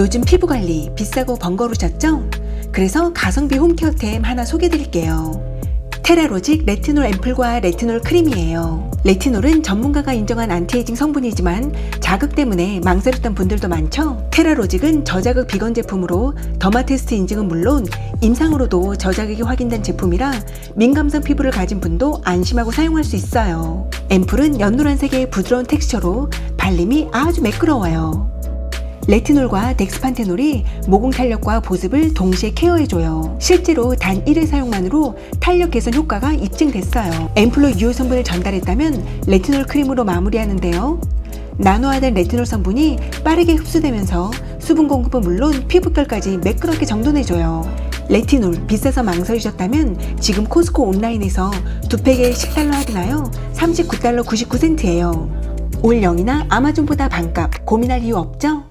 요즘 피부 관리 비싸고 번거로우셨죠? 그래서 가성비 홈케어템 하나 소개드릴게요. 테라로직 레티놀 앰플과 레티놀 크림이에요. 레티놀은 전문가가 인정한 안티에이징 성분이지만 자극 때문에 망설였던 분들도 많죠? 테라로직은 저자극 비건 제품으로 더마 테스트 인증은 물론 임상으로도 저자극이 확인된 제품이라 민감성 피부를 가진 분도 안심하고 사용할 수 있어요. 앰플은 연노란색의 부드러운 텍스처로 발림이 아주 매끄러워요. 레티놀과 덱스판테놀이 모공 탄력과 보습을 동시에 케어해줘요. 실제로 단 1회 사용만으로 탄력 개선 효과가 입증됐어요. 앰플로 유효 성분을 전달했다면 레티놀 크림으로 마무리하는데요. 나노화된 레티놀 성분이 빠르게 흡수되면서 수분 공급은 물론 피부결까지 매끄럽게 정돈해줘요. 레티놀 비싸서 망설이셨다면 지금 코스코 온라인에서 두 팩에 10달러 할인하여 39달러 99센트예요. 올 영이나 아마존보다 반값 고민할 이유 없죠?